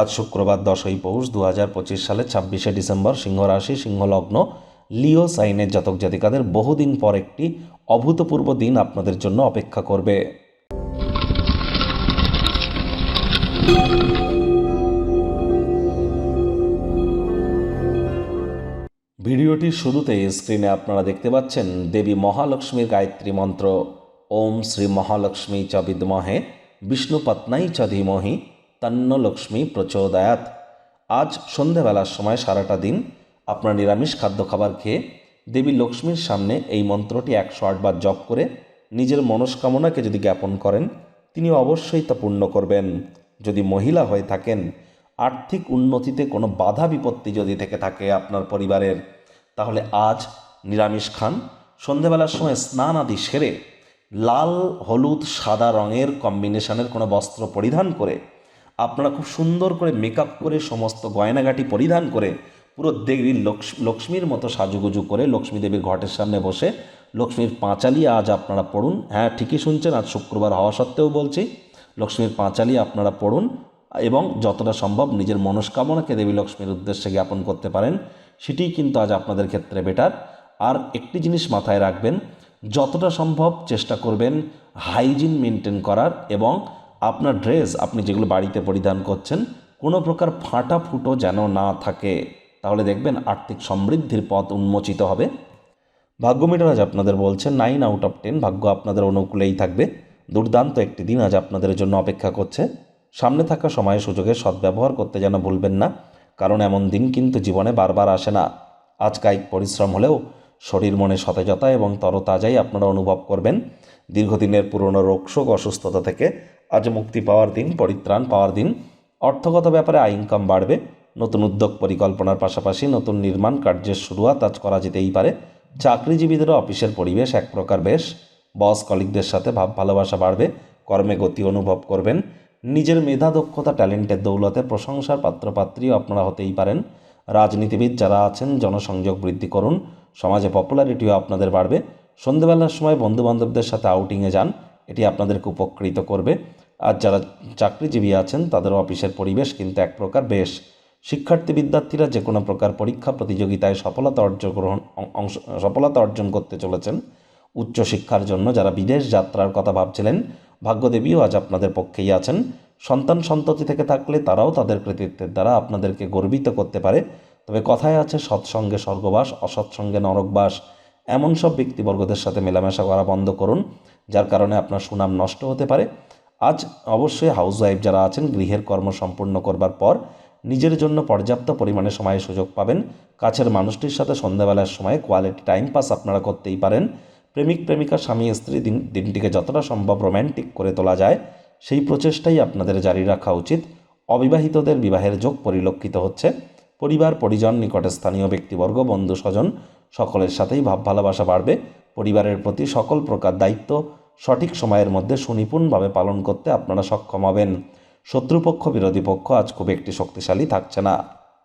আজ শুক্রবার দশই পৌষ দু হাজার পঁচিশ সালের ছাব্বিশে ডিসেম্বর সিংহ রাশি সিংহ লগ্ন লিও সাইনের জাতক জাতিকাদের বহুদিন পর একটি অভূতপূর্ব দিন আপনাদের জন্য অপেক্ষা করবে। ভিডিওটির শুরুতেই স্ক্রিনে আপনারা দেখতে পাচ্ছেন দেবী মহালক্ষ্মীর গায়ত্রী মন্ত্র। ওম শ্রী মহালক্ষ্মী চ বিদ্মহে বিষ্ণুপত্নাই চ ধীমহি তন্ন লক্ষ্মী প্রচোদয়াত। আজ সন্ধেবেলার সময় সারাটা দিন আপনার নিরামিষ খাদ্য খাবার খেয়ে দেবী লক্ষ্মীর সামনে এই মন্ত্রটি একশো আটবার জপ করে নিজের মনস্কামনাকে যদি জ্ঞাপন করেন তিনি অবশ্যই তা পূর্ণ করবেন। যদি মহিলা হয়ে থাকেন, আর্থিক উন্নতিতে কোনো বাধা বিপত্তি যদি থেকে থাকে আপনার পরিবারের, তাহলে আজ নিরামিষ খান। সন্ধেবেলার সময় স্নান আদি সেরে লাল, হলুদ, সাদা রঙের কম্বিনেশনের কোনো বস্ত্র পরিধান করে আপনারা খুব সুন্দর করে মেকআপ করে সমস্ত গয়নাগাটি পরিধান করে পুরো দেবী লক্ষ- লক্ষ্মীর মতো সাজুগুজু করে লক্ষ্মী দেবীর ঘটের সামনে বসে লক্ষ্মীর পাঁচালি আজ আপনারা পড়ুন। হ্যাঁ ঠিকই শুনছেন, আজ শুক্রবার হওয়া সত্ত্বেও বলছি, লক্ষ্মীর পাঁচালি আপনারা পড়ুন এবং যতটা সম্ভব নিজের মনস্কামনাকে দেবী লক্ষ্মীর উদ্দেশ্যে জ্ঞাপন করতে পারেন সেটিই কিন্তু আজ আপনাদের ক্ষেত্রে বেটার আর একটি জিনিস মাথায় রাখবেন, যতটা সম্ভব চেষ্টা করবেন হাইজিন মেনটেন করার এবং আপনার ড্রেস আপনি যেগুলো বাড়িতে পরিধান করছেন, কোনো প্রকার ফাটা ফুটো যেন না থাকে। তাহলে দেখবেন আর্থিক সমৃদ্ধির পথ উন্মোচিত হবে। ভাগ্য মিটার আজ আপনাদের বলছে নাইন আউট অফ টেন ভাগ্য আপনাদের অনুকূলেই থাকবে। দুর্দান্ত একটি দিন আজ আপনাদের জন্য অপেক্ষা করছে। সামনে থাকা সময় সুযোগের সদ্ব্যবহার করতে যেন ভুলবেন না, কারণ এমন দিন কিন্তু জীবনে বারবার আসে না। আজ কায়িক পরিশ্রম হলেও শরীর মনে সতেজতা এবং তরতাজাই আপনারা অনুভব করবেন। দীর্ঘদিনের পুরনো রোগশোক অসুস্থতা থেকে আজ মুক্তি পাওয়ার দিন, পরিত্রাণ পাওয়ার দিন। অর্থগত ব্যাপারে আয় ইনকাম বাড়বে। নতুন উদ্যোগ পরিকল্পনার পাশাপাশি নতুন নির্মাণ কার্যের শুরুয়াত আজ করা যেতেই পারে। চাকরিজীবীদেরও অফিসের পরিবেশ এক প্রকার বেশ। বস কলিগদের সাথে ভাব ভালোবাসা বাড়বে। কর্মে গতি অনুভব করবেন। নিজের মেধা, দক্ষতা, ট্যালেন্টের দৌলতে প্রশংসার পাত্রপাত্রীও আপনারা হতেই পারেন। রাজনীতিবিদ যারা আছেন, জনসংযোগ বৃদ্ধি করুন। সমাজে পপুলারিটিও আপনাদের বাড়বে। সন্ধেবেলার সময় বন্ধুবান্ধবদের সাথে আউটিংয়ে যান। এটি আপনাদেরকে উপকৃত করবে। আর যারা চাকরিজীবী আছেন, তাদের অফিসের পরিবেশ কিন্তু এক প্রকার বেশ। শিক্ষার্থী বিদ্যার্থীরা যে কোনো প্রকার পরীক্ষা প্রতিযোগিতায় সফলতা অর্জন গ্রহণ, অংশ, সফলতা অর্জন করতে চলেছেন। উচ্চশিক্ষার জন্য যারা বিদেশ যাত্রার কথা ভাবছিলেন, ভাগ্যদেবীও আজ আপনাদের পক্ষেই আছেন। সন্তান সন্ততি থেকে থাকলে তারাও তাদের কৃতিত্বের দ্বারা আপনাদেরকে গর্বিত করতে পারে। তবে কথায় আছে, সৎসঙ্গে স্বর্গবাস, অসৎসঙ্গে নরকবাস। এমন সব ব্যক্তিবর্গদের সাথে মেলামেশা করা বন্ধ করুন, যার কারণে আপনার সুনাম নষ্ট হতে পারে। আজ অবশ্যই হাউস ওয়াইফ যারা আছেন, গৃহের কর্ম সম্পূর্ণ করবার পর নিজের জন্য পর্যাপ্ত পরিমাণে সময় সুযোগ পাবেন। কাছের মানুষটির সাথে সন্ধ্যাবেলার সময় কোয়ালিটি টাইম পাস আপনারা করতেই পারেন। প্রেমিক, প্রেমিকা, স্বামী, স্ত্রী, দিন, দিনটিকে যতটা সম্ভব রোম্যান্টিক করে তোলা যায়, সেই প্রচেষ্টাই আপনাদের জারি রাখা উচিত। অবিবাহিতদের বিবাহের যোগ পরিলক্ষিত হচ্ছে। পরিবার, পরিজন, নিকটে স্থানীয় ব্যক্তিবর্গ বন্ধু স্বজন সকলের সাথেই ভাব ভালোবাসা বাড়বে। পরিবারের প্রতি সকল প্রকার দায়িত্ব সঠিক সময়ের মধ্যে সুনিপুণভাবে পালন করতে আপনারা সক্ষম হবেন। শত্রুপক্ষ, বিরোধী পক্ষ আজ খুব একটি শক্তিশালী থাকছে না।